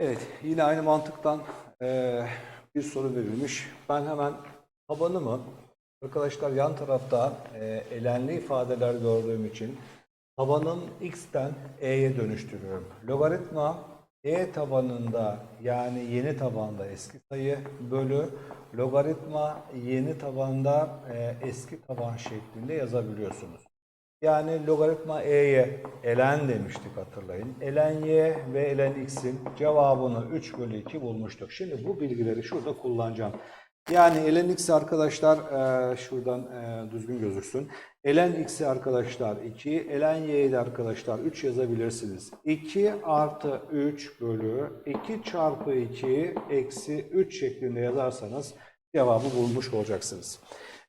Evet, yine aynı mantıktan eee, bir soru verilmiş. Ben hemen tabanımı, arkadaşlar yan tarafta eee, elenli ifadeler gördüğüm için tabanın x'ten e'ye dönüştürüyorum. Logaritma e tabanında yani yeni tabanda eski sayı bölü logaritma yeni tabanda eee, eski taban şeklinde yazabiliyorsunuz. Yani logaritma e'ye ln demiştik hatırlayın. ln y ve ln x'in cevabını 3 bölü 2 bulmuştuk. Şimdi bu bilgileri şurada kullanacağım. Yani ln x arkadaşlar e, şuradan e, düzgün gözüksün. ln x'i arkadaşlar 2, ln y'yi de arkadaşlar 3 yazabilirsiniz. 2 artı 3 bölü 2 çarpı 2 eksi 3 şeklinde yazarsanız cevabı bulmuş olacaksınız.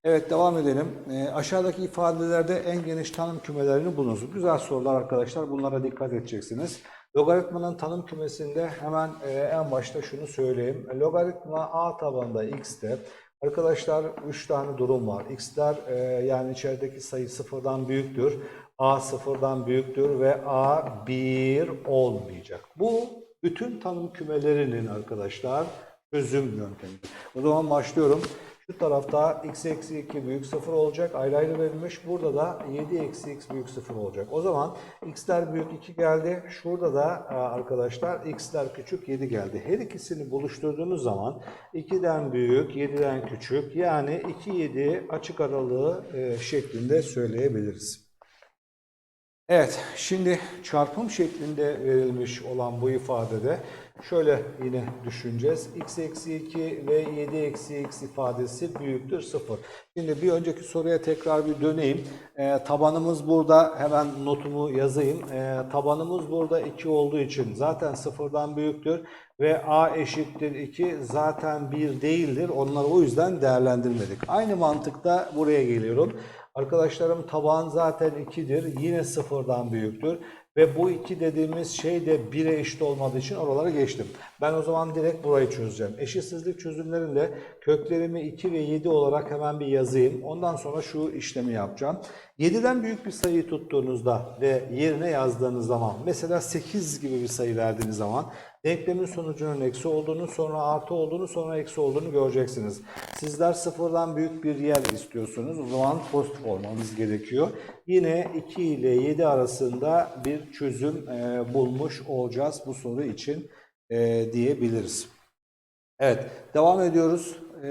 Evet devam edelim. Ee, aşağıdaki ifadelerde en geniş tanım kümelerini bulunuz. Güzel sorular arkadaşlar. Bunlara dikkat edeceksiniz. Logaritmanın tanım kümesinde hemen e, en başta şunu söyleyeyim. Logaritma a tabanında x'te. Arkadaşlar 3 tane durum var. x'ler e, yani içerideki sayı sıfırdan büyüktür. a sıfırdan büyüktür ve a 1 olmayacak. Bu bütün tanım kümelerinin arkadaşlar çözüm yöntemi. O zaman başlıyorum. Şu tarafta x eksi 2 büyük 0 olacak. Ayrı ayrı verilmiş. Burada da 7 eksi x büyük 0 olacak. O zaman x'ler büyük 2 geldi. Şurada da e, arkadaşlar x'ler küçük 7 geldi. Her ikisini buluşturduğunuz zaman 2'den büyük 7'den küçük yani 2 7 açık aralığı e, şeklinde söyleyebiliriz. Evet, şimdi çarpım şeklinde verilmiş olan bu ifadede şöyle yine düşüneceğiz. x eksi 2 ve 7 eksi x ifadesi büyüktür 0. Şimdi bir önceki soruya tekrar bir döneyim. Ee, tabanımız burada, hemen notumu yazayım. Ee, tabanımız burada 2 olduğu için zaten 0'dan büyüktür ve a eşittir 2 zaten 1 değildir. Onları o yüzden değerlendirmedik. Aynı mantıkta buraya geliyorum. Arkadaşlarım taban zaten 2'dir. Yine sıfırdan büyüktür. Ve bu 2 dediğimiz şey de 1'e eşit olmadığı için oralara geçtim. Ben o zaman direkt burayı çözeceğim. Eşitsizlik çözümlerinde köklerimi 2 ve 7 olarak hemen bir yazayım. Ondan sonra şu işlemi yapacağım. 7'den büyük bir sayıyı tuttuğunuzda ve yerine yazdığınız zaman mesela 8 gibi bir sayı verdiğiniz zaman denklemin sonucunun eksi olduğunu, sonra artı olduğunu, sonra eksi olduğunu göreceksiniz. Sizler sıfırdan büyük bir yer istiyorsunuz. O zaman pozitif olmanız gerekiyor. Yine 2 ile 7 arasında bir çözüm e, bulmuş olacağız bu soru için e, diyebiliriz. Evet, devam ediyoruz. E,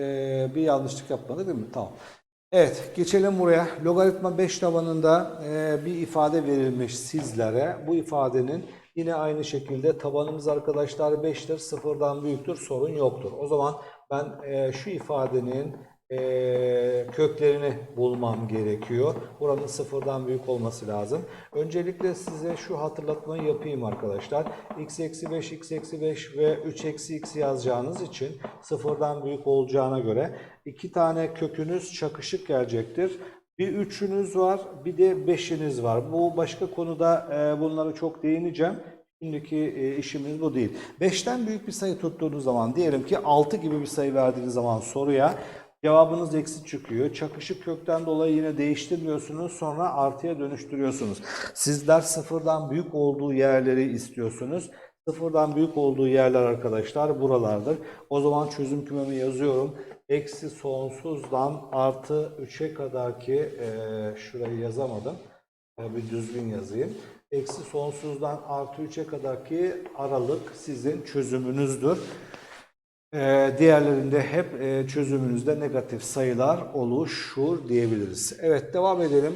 bir yanlışlık yapmadık değil mi? Tamam. Evet, geçelim buraya. Logaritma 5 tabanında bir ifade verilmiş sizlere. Bu ifadenin yine aynı şekilde tabanımız arkadaşlar 5'tir, sıfırdan büyüktür, sorun yoktur. O zaman ben e, şu ifadenin e, köklerini bulmam gerekiyor. Buranın sıfırdan büyük olması lazım. Öncelikle size şu hatırlatmayı yapayım arkadaşlar. x eksi 5, x eksi 5 ve 3 eksi x yazacağınız için sıfırdan büyük olacağına göre iki tane kökünüz çakışık gelecektir. Bir üçünüz var, bir de beşiniz var. Bu başka konuda e, bunları çok değineceğim. Şimdiki e, işimiz bu değil. 5'ten büyük bir sayı tuttuğunuz zaman diyelim ki 6 gibi bir sayı verdiğiniz zaman soruya cevabınız eksi çıkıyor. Çakışık kökten dolayı yine değiştirmiyorsunuz sonra artıya dönüştürüyorsunuz. Sizler sıfırdan büyük olduğu yerleri istiyorsunuz. Sıfırdan büyük olduğu yerler arkadaşlar buralardır. O zaman çözüm kümemi yazıyorum. Eksi sonsuzdan artı 3'e kadar ki e, şurayı yazamadım. E, bir düzgün yazayım. Eksi sonsuzdan artı 3'e kadar ki aralık sizin çözümünüzdür. Ee, diğerlerinde hep e, çözümünüzde negatif sayılar oluşur diyebiliriz. Evet devam edelim.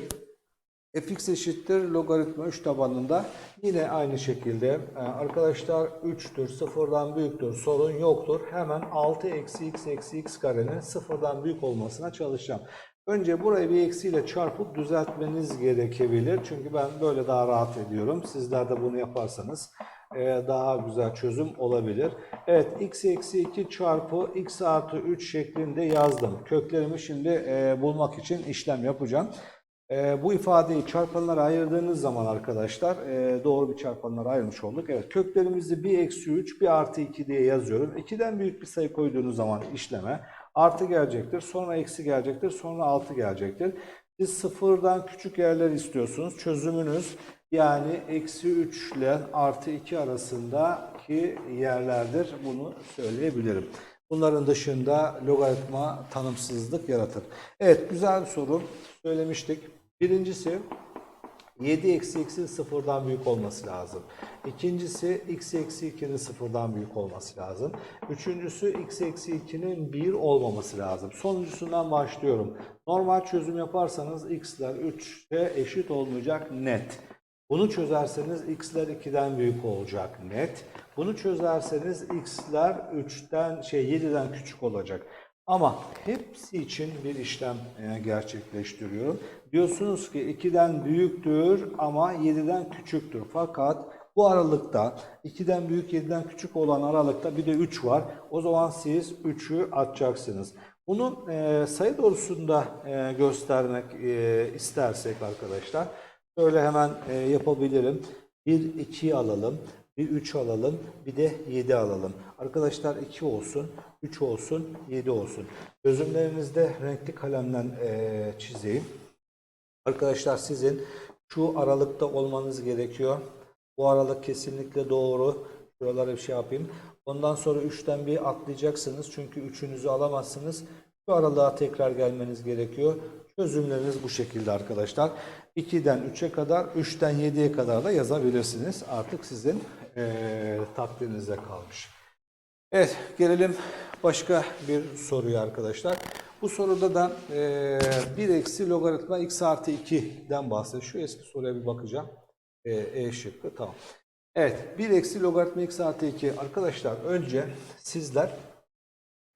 Fx eşittir logaritma 3 tabanında yine aynı şekilde e, arkadaşlar 3'tür sıfırdan büyüktür sorun yoktur. Hemen 6 eksi x eksi x karenin sıfırdan büyük olmasına çalışacağım. Önce burayı bir eksiyle çarpıp düzeltmeniz gerekebilir. Çünkü ben böyle daha rahat ediyorum. Sizler de bunu yaparsanız e, daha güzel çözüm olabilir. Evet x eksi 2 çarpı x artı 3 şeklinde yazdım. Köklerimi şimdi e, bulmak için işlem yapacağım. E, bu ifadeyi çarpanlara ayırdığınız zaman arkadaşlar e, doğru bir çarpanlara ayırmış olduk. Evet köklerimizi bir eksi 3 bir artı 2 diye yazıyorum. 2'den büyük bir sayı koyduğunuz zaman işleme artı gelecektir. Sonra eksi gelecektir. Sonra altı gelecektir. Siz sıfırdan küçük yerler istiyorsunuz. Çözümünüz Yani eksi 3 ile artı 2 arasındaki yerlerdir. Bunu söyleyebilirim. Bunların dışında logaritma tanımsızlık yaratır. Evet güzel bir soru. Söylemiştik. Birincisi 7 eksi x'in sıfırdan büyük olması lazım. İkincisi x eksi 2'nin sıfırdan büyük olması lazım. Üçüncüsü x eksi 2'nin 1 olmaması lazım. Sonuncusundan başlıyorum. Normal çözüm yaparsanız x'ler 3'e eşit olmayacak net. Bunu çözerseniz x'ler 2'den büyük olacak net. Bunu çözerseniz x'ler 3'ten şey 7'den küçük olacak. Ama hepsi için bir işlem e, gerçekleştiriyorum. Diyorsunuz ki 2'den büyüktür ama 7'den küçüktür. Fakat bu aralıkta 2'den büyük 7'den küçük olan aralıkta bir de 3 var. O zaman siz 3'ü atacaksınız. Bunu e, sayı doğrusunda e, göstermek istersek arkadaşlar şöyle hemen yapabilirim. 1 2 alalım. Bir 3 alalım, bir de 7 alalım. Arkadaşlar 2 olsun, 3 olsun, 7 olsun. Çözümlerinizde renkli kalemden e, çizeyim. Arkadaşlar sizin şu aralıkta olmanız gerekiyor. Bu aralık kesinlikle doğru. Şuralara bir şey yapayım. Ondan sonra 3'ten bir atlayacaksınız. Çünkü 3'ünüzü alamazsınız. Şu aralığa tekrar gelmeniz gerekiyor. Çözümleriniz bu şekilde arkadaşlar. 2'den 3'e kadar, 3'ten 7'ye kadar da yazabilirsiniz. Artık sizin eee takdirinize kalmış. Evet, gelelim başka bir soruya arkadaşlar. Bu soruda da eee 1 eksi logaritma x artı 2'den bahsediyor. Şu eski soruya bir bakacağım. Eee, E şıkkı, tamam. Evet, 1 eksi logaritma x artı 2. Arkadaşlar önce sizler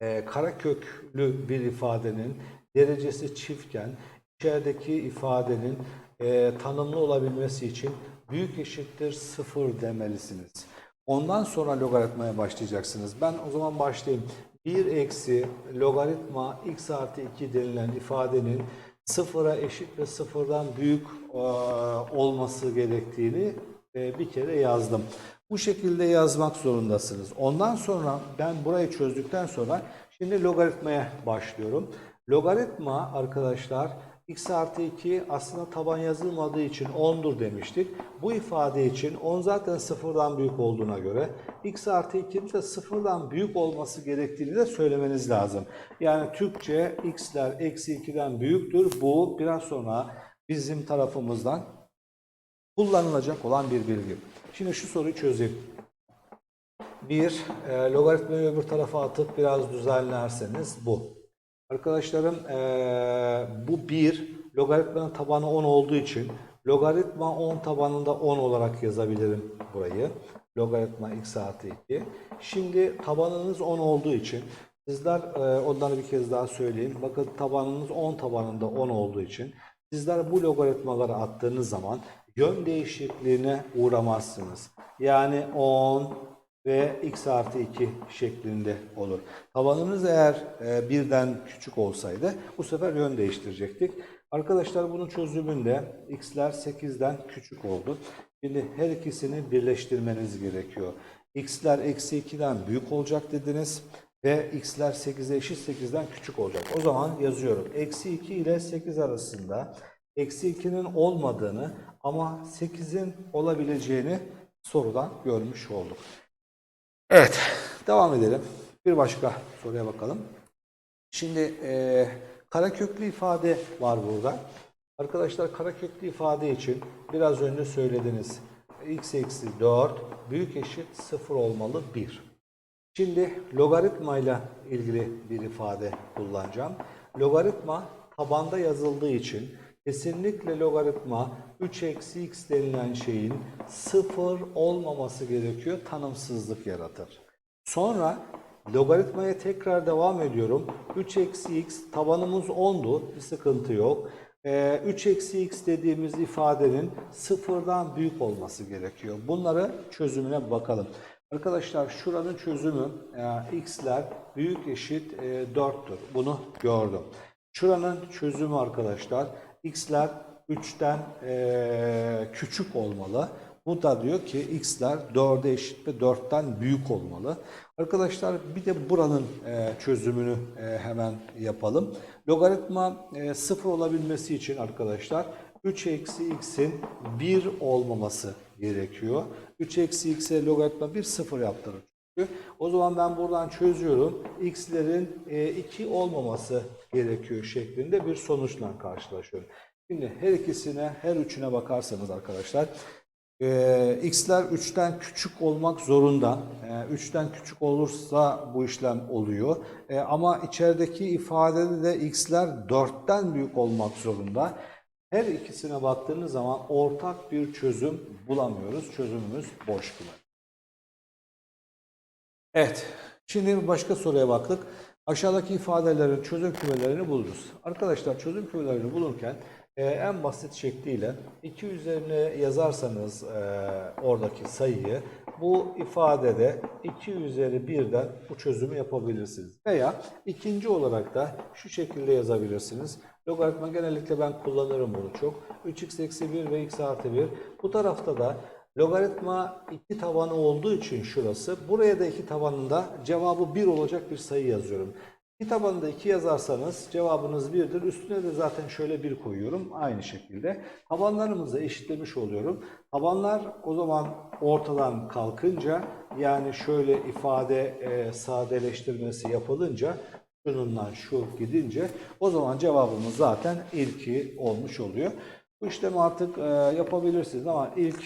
e, karaköklü bir ifadenin derecesi çiftken içerideki ifadenin e, tanımlı olabilmesi için büyük eşittir sıfır demelisiniz. Ondan sonra logaritmaya başlayacaksınız. Ben o zaman başlayayım. 1 eksi logaritma x artı 2 denilen ifadenin sıfıra eşit ve sıfırdan büyük e, olması gerektiğini e, bir kere yazdım. Bu şekilde yazmak zorundasınız. Ondan sonra ben burayı çözdükten sonra şimdi logaritmaya başlıyorum. Logaritma arkadaşlar x artı 2 aslında taban yazılmadığı için 10'dur demiştik. Bu ifade için 10 zaten sıfırdan büyük olduğuna göre x artı 2'nin de sıfırdan büyük olması gerektiğini de söylemeniz lazım. Yani Türkçe x'ler eksi 2'den büyüktür. Bu biraz sonra bizim tarafımızdan kullanılacak olan bir bilgi. Şimdi şu soruyu çözeyim. Bir, e, logaritmayı öbür tarafa atıp biraz düzenlerseniz bu. Arkadaşlarım e, bu bir, logaritmanın tabanı 10 olduğu için logaritma 10 tabanında 10 olarak yazabilirim burayı. Logaritma x artı 2. Şimdi tabanınız 10 olduğu için sizler e, onları bir kez daha söyleyeyim. Bakın tabanınız 10 tabanında 10 olduğu için sizler bu logaritmaları attığınız zaman yön değişikliğine uğramazsınız. Yani 10 ve x artı 2 şeklinde olur. Tabanınız eğer e, birden küçük olsaydı bu sefer yön değiştirecektik. Arkadaşlar bunun çözümünde x'ler 8'den küçük oldu. Şimdi her ikisini birleştirmeniz gerekiyor. x'ler eksi 2'den büyük olacak dediniz ve x'ler 8'e eşit 8'den küçük olacak. O zaman yazıyorum. Eksi 2 ile 8 arasında eksi 2'nin olmadığını ama 8'in olabileceğini sorudan görmüş olduk. Evet, devam edelim. Bir başka soruya bakalım. Şimdi e, karaköklü ifade var burada. Arkadaşlar karaköklü ifade için biraz önce söylediniz. x eksi 4 büyük eşit 0 olmalı 1. Şimdi logaritma ile ilgili bir ifade kullanacağım. Logaritma tabanda yazıldığı için kesinlikle logaritma 3 eksi x denilen şeyin 0 olmaması gerekiyor. Tanımsızlık yaratır. Sonra logaritmaya tekrar devam ediyorum. 3 eksi x tabanımız 10'du. Bir sıkıntı yok. Ee, 3 eksi x dediğimiz ifadenin sıfırdan büyük olması gerekiyor. Bunları çözümüne bakalım. Arkadaşlar şuranın çözümü e, x'ler büyük eşit e, 4'tür. Bunu gördüm. Şuranın çözümü arkadaşlar x'ler 3'ten e, küçük olmalı. Bu da diyor ki x'ler 4'e eşit ve 4'ten büyük olmalı. Arkadaşlar bir de buranın e, çözümünü e, hemen yapalım. Logaritma e, 0 olabilmesi için arkadaşlar 3 eksi x'in 1 olmaması gerekiyor. 3 eksi x'e logaritma 1 sıfır yaptırır. O zaman ben buradan çözüyorum. x'lerin 2 olmaması gerekiyor şeklinde bir sonuçla karşılaşıyorum. Şimdi her ikisine, her üçüne bakarsanız arkadaşlar ee, x'ler 3'ten küçük olmak zorunda. Ee, 3'ten küçük olursa bu işlem oluyor. Ee, ama içerideki ifadede de x'ler 4'ten büyük olmak zorunda. Her ikisine baktığınız zaman ortak bir çözüm bulamıyoruz. Çözümümüz boş kullanım. Evet. Şimdi başka soruya baktık. Aşağıdaki ifadelerin çözüm kümelerini buluruz. Arkadaşlar çözüm kümelerini bulurken e, en basit şekliyle 2 üzerine yazarsanız e, oradaki sayıyı bu ifadede 2 üzeri 1'den bu çözümü yapabilirsiniz. Veya ikinci olarak da şu şekilde yazabilirsiniz. Logaritma genellikle ben kullanırım bunu çok. 3x eksi 1 ve x artı 1. Bu tarafta da Logaritma iki tabanı olduğu için şurası. Buraya da iki tabanında cevabı 1 olacak bir sayı yazıyorum. İki tabanında 2 yazarsanız cevabınız 1'dir. Üstüne de zaten şöyle 1 koyuyorum. Aynı şekilde. Tabanlarımızı eşitlemiş oluyorum. Tabanlar o zaman ortadan kalkınca yani şöyle ifade e, sadeleştirmesi yapılınca şununla şu gidince o zaman cevabımız zaten ilki olmuş oluyor. Bu işlemi artık e, yapabilirsiniz ama ilk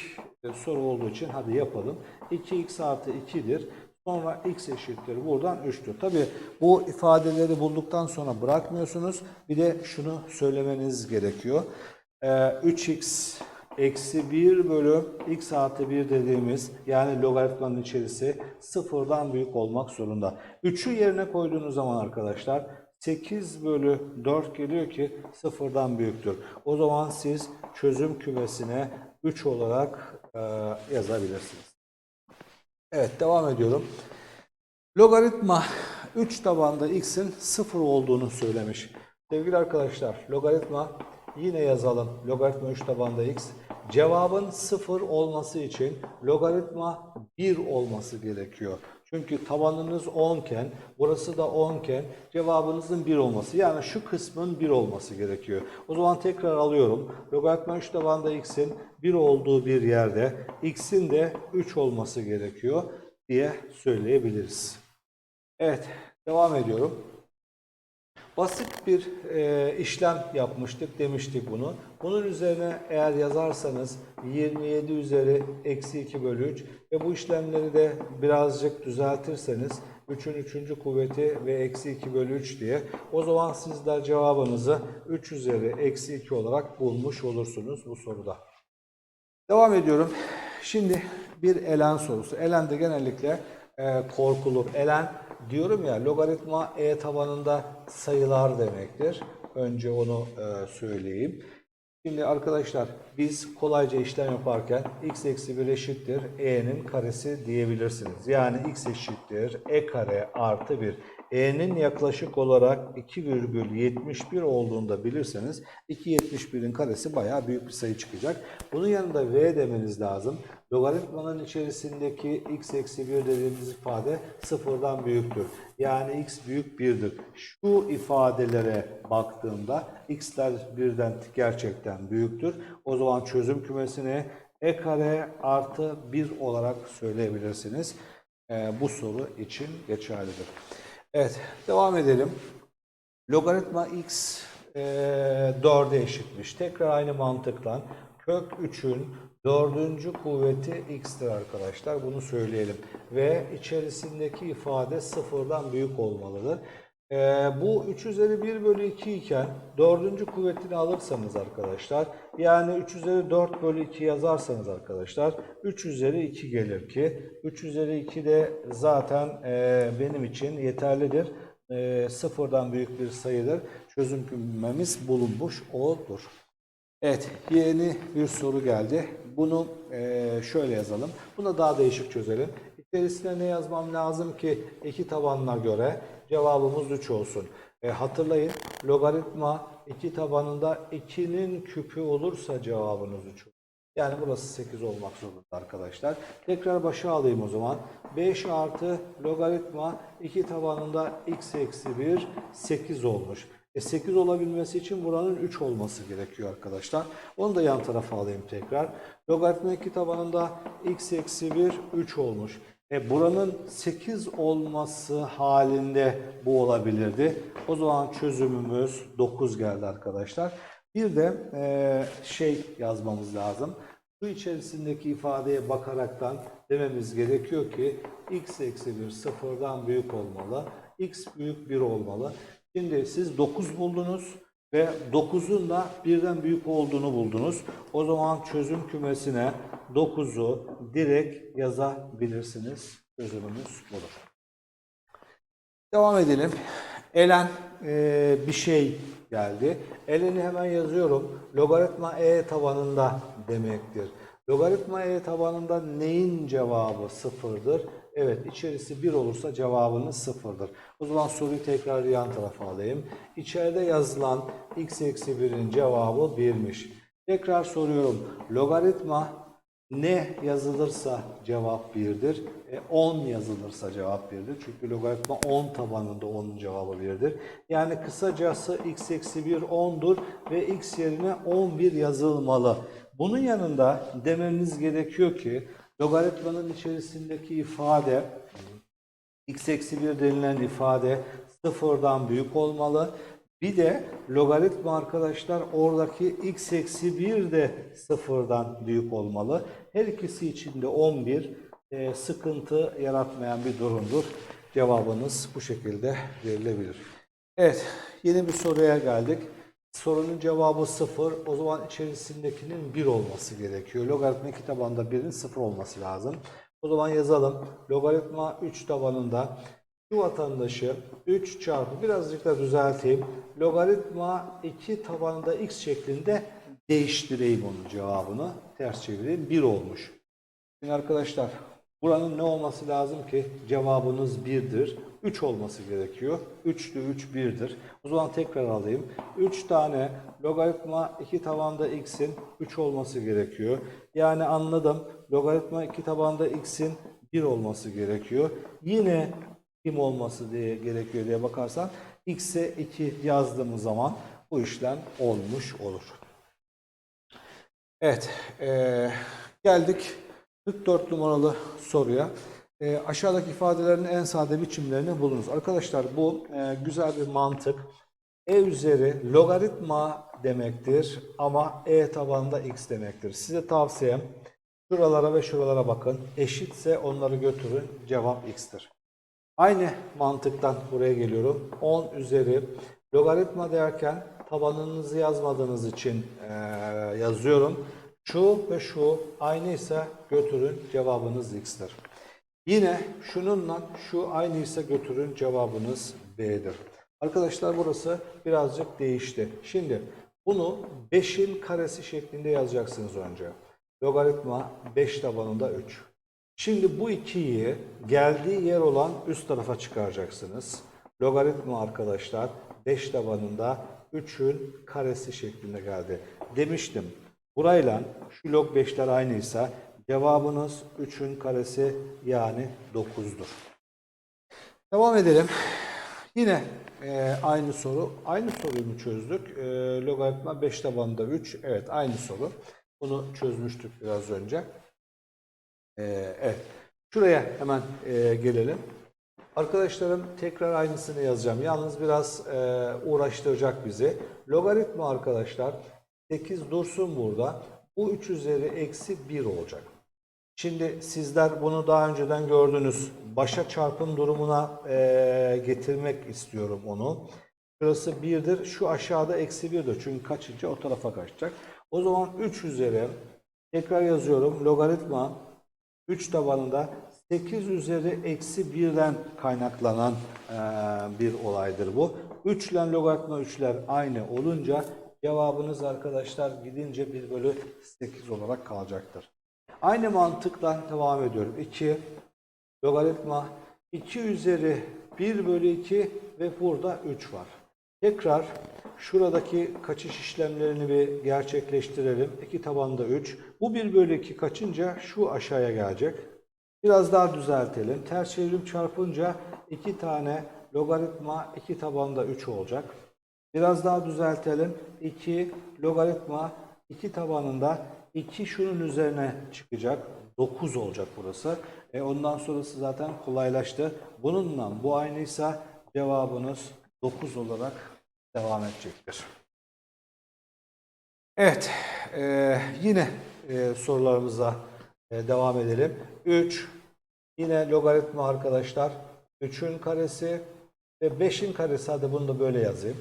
soru olduğu için hadi yapalım. 2x artı 2'dir. Sonra x eşittir buradan 3'tür. Tabi bu ifadeleri bulduktan sonra bırakmıyorsunuz. Bir de şunu söylemeniz gerekiyor. E, 3x eksi 1 bölü x artı 1 dediğimiz yani logaritmanın içerisi sıfırdan büyük olmak zorunda. 3'ü yerine koyduğunuz zaman arkadaşlar 8 bölü 4 geliyor ki sıfırdan büyüktür. O zaman siz çözüm kümesine 3 olarak e, yazabilirsiniz. Evet devam ediyorum. Logaritma 3 tabanda x'in 0 olduğunu söylemiş. Sevgili arkadaşlar logaritma yine yazalım. Logaritma 3 tabanda x. Cevabın 0 olması için logaritma 1 olması gerekiyor. Çünkü tabanınız 10 iken, burası da 10 iken cevabınızın 1 olması. Yani şu kısmın 1 olması gerekiyor. O zaman tekrar alıyorum. Logaritma 3 tabanda x'in 1 olduğu bir yerde x'in de 3 olması gerekiyor diye söyleyebiliriz. Evet, devam ediyorum. Basit bir e, işlem yapmıştık demiştik bunu. Bunun üzerine eğer yazarsanız 27 üzeri eksi 2 bölü 3 ve bu işlemleri de birazcık düzeltirseniz 3'ün 3. kuvveti ve eksi 2 bölü 3 diye o zaman sizler cevabınızı 3 üzeri eksi 2 olarak bulmuş olursunuz bu soruda. Devam ediyorum. Şimdi bir elen sorusu. Elen de genellikle e, korkulur. Elen diyorum ya logaritma e tabanında sayılar demektir. Önce onu e, söyleyeyim. Şimdi arkadaşlar biz kolayca işlem yaparken x eksi 1 eşittir e'nin karesi diyebilirsiniz. Yani x eşittir e kare artı 1. E'nin yaklaşık olarak 2,71 olduğunda bilirseniz 2,71'in karesi bayağı büyük bir sayı çıkacak. Bunun yanında v demeniz lazım. Logaritmanın içerisindeki x eksi 1 dediğimiz ifade sıfırdan büyüktür. Yani x büyük 1'dir. Şu ifadelere baktığımda x'ler birden gerçekten büyüktür. O zaman çözüm kümesini e kare artı 1 olarak söyleyebilirsiniz. Ee, bu soru için geçerlidir. Evet, devam edelim. Logaritma x e, 4'e eşitmiş. Tekrar aynı mantıkla kök 3'ün dördüncü kuvveti x'tir arkadaşlar. Bunu söyleyelim. Ve içerisindeki ifade sıfırdan büyük olmalıdır. E, bu 3 üzeri 1 bölü 2 iken dördüncü kuvvetini alırsanız arkadaşlar yani 3 üzeri 4 bölü 2 yazarsanız arkadaşlar 3 üzeri 2 gelir ki 3 üzeri 2 de zaten e, benim için yeterlidir. E, sıfırdan büyük bir sayıdır. Çözüm kümemiz bulunmuş olur. Evet, yeni bir soru geldi. Bunu e, şöyle yazalım. Bunu daha değişik çözelim. İçerisine ne yazmam lazım ki iki tabanına göre cevabımız 3 olsun. E, hatırlayın, logaritma iki tabanında 2'nin küpü olursa cevabınız 3 olur. Yani burası 8 olmak zorunda arkadaşlar. Tekrar başa alayım o zaman. 5 artı logaritma 2 tabanında x eksi 1 8 olmuş. E 8 olabilmesi için buranın 3 olması gerekiyor arkadaşlar. Onu da yan tarafa alayım tekrar. Logaritma 2 tabanında x eksi 1 3 olmuş. E buranın 8 olması halinde bu olabilirdi. O zaman çözümümüz 9 geldi arkadaşlar. Bir de e, şey yazmamız lazım. Şu içerisindeki ifadeye bakaraktan dememiz gerekiyor ki x eksi 1 sıfırdan büyük olmalı. x büyük 1 olmalı. Şimdi siz 9 buldunuz ve 9'un da birden büyük olduğunu buldunuz. O zaman çözüm kümesine 9'u direkt yazabilirsiniz. Çözümümüz budur. Devam edelim. Elen e, bir şey geldi. Elen'i hemen yazıyorum. Logaritma e tabanında demektir. Logaritma e tabanında neyin cevabı sıfırdır? Evet içerisi 1 olursa cevabınız sıfırdır. O zaman soruyu tekrar yan tarafa alayım. İçeride yazılan x eksi 1'in cevabı 1'miş. Tekrar soruyorum. Logaritma ne yazılırsa cevap 1'dir. E, 10 yazılırsa cevap 1'dir. Çünkü logaritma 10 tabanında 10'un cevabı 1'dir. Yani kısacası x eksi 1 10'dur ve x yerine 11 yazılmalı. Bunun yanında dememiz gerekiyor ki logaritmanın içerisindeki ifade x eksi 1 denilen ifade sıfırdan büyük olmalı. Bir de logaritma arkadaşlar oradaki x eksi 1 de sıfırdan büyük olmalı. Her ikisi için de 11 e, sıkıntı yaratmayan bir durumdur. Cevabınız bu şekilde verilebilir. Evet yeni bir soruya geldik. Sorunun cevabı 0. O zaman içerisindekinin 1 olması gerekiyor. Logaritma 2 tabanında 1'in 0 olması lazım. O zaman yazalım. Logaritma 3 tabanında şu vatandaşı 3 çarpı birazcık da düzelteyim. Logaritma 2 tabanında x şeklinde değiştireyim onun cevabını. Ters çevireyim. 1 olmuş. Şimdi arkadaşlar buranın ne olması lazım ki cevabınız 1'dir. 3 olması gerekiyor. 3'lü 3 1'dir. O zaman tekrar alayım. 3 tane logaritma 2 tabanda x'in 3 olması gerekiyor. Yani anladım. Logaritma 2 tabanda x'in 1 olması gerekiyor. Yine kim olması diye gerekiyor diye bakarsan x'e 2 yazdığımız zaman bu işlem olmuş olur. Evet, eee, geldik 44 numaralı soruya. Eee, aşağıdaki ifadelerin en sade biçimlerini bulunuz. Arkadaşlar bu eee, güzel bir mantık. E üzeri logaritma demektir ama e tabanında x demektir. Size tavsiyem şuralara ve şuralara bakın. Eşitse onları götürün. Cevap x'tir. Aynı mantıktan buraya geliyorum. 10 üzeri logaritma derken tabanınızı yazmadığınız için eee, yazıyorum. Şu ve şu aynıysa götürün cevabınız x'tir. Yine şununla şu aynıysa götürün cevabınız b'dir. Arkadaşlar burası birazcık değişti. Şimdi bunu 5'in karesi şeklinde yazacaksınız önce. Logaritma 5 tabanında 3. Şimdi bu ikiyi geldiği yer olan üst tarafa çıkaracaksınız. Logaritma arkadaşlar 5 tabanında 3'ün karesi şeklinde geldi. Demiştim. Burayla şu log 5'ler aynıysa cevabınız 3'ün karesi yani 9'dur. Devam edelim. Yine e, aynı soru. Aynı soruyu mu çözdük? E, logaritma 5 tabanında 3. Evet aynı soru. Bunu çözmüştük biraz önce. Ee, evet. Şuraya hemen e, gelelim. Arkadaşlarım tekrar aynısını yazacağım. Yalnız biraz e, uğraştıracak bizi. Logaritma arkadaşlar 8 dursun burada. Bu 3 üzeri eksi 1 olacak. Şimdi sizler bunu daha önceden gördünüz. Başa çarpım durumuna e, getirmek istiyorum onu. Şurası 1'dir. Şu aşağıda eksi 1'dir. Çünkü kaçınca o tarafa kaçacak. O zaman 3 üzeri tekrar yazıyorum. Logaritma 3 tabanında 8 üzeri eksi 1'den kaynaklanan eee, bir olaydır bu. 3 ile logaritma 3'ler aynı olunca cevabınız arkadaşlar gidince 1 bölü 8 olarak kalacaktır. Aynı mantıkla devam ediyorum. 2 logaritma 2 üzeri 1 bölü 2 ve burada 3 var. Tekrar şuradaki kaçış işlemlerini bir gerçekleştirelim. 2 tabanda 3. Bu 1 bölü 2 kaçınca şu aşağıya gelecek. Biraz daha düzeltelim. Ters çevrim çarpınca 2 tane logaritma 2 tabanda 3 olacak. Biraz daha düzeltelim. 2 logaritma 2 tabanında 2 şunun üzerine çıkacak. 9 olacak burası. E ondan sonrası zaten kolaylaştı. Bununla bu aynıysa cevabınız 9 olarak devam edecektir. Evet, e, yine e, sorularımıza e, devam edelim. 3, yine logaritma arkadaşlar. 3'ün karesi ve 5'in karesi, hadi bunu da böyle yazayım.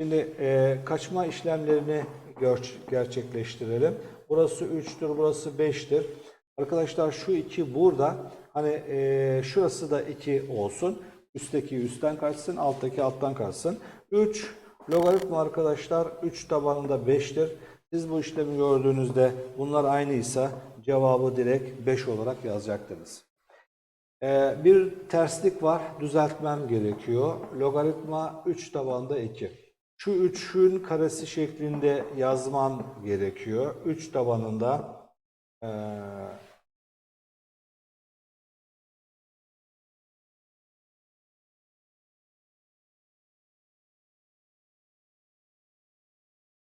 Şimdi e, kaçma işlemlerini gerçekleştirelim. Burası 3'tür, burası 5'tir. Arkadaşlar şu 2 burada. Hani e, şurası da 2 olsun. Üstteki üstten kaçsın, alttaki alttan kaçsın. 3 logaritma arkadaşlar 3 tabanında 5'tir. Siz bu işlemi gördüğünüzde bunlar aynıysa cevabı direkt 5 olarak yazacaktınız. Ee, bir terslik var, düzeltmem gerekiyor. Logaritma 3 tabanda 2. Şu 3'ün karesi şeklinde yazman gerekiyor. 3 tabanında eee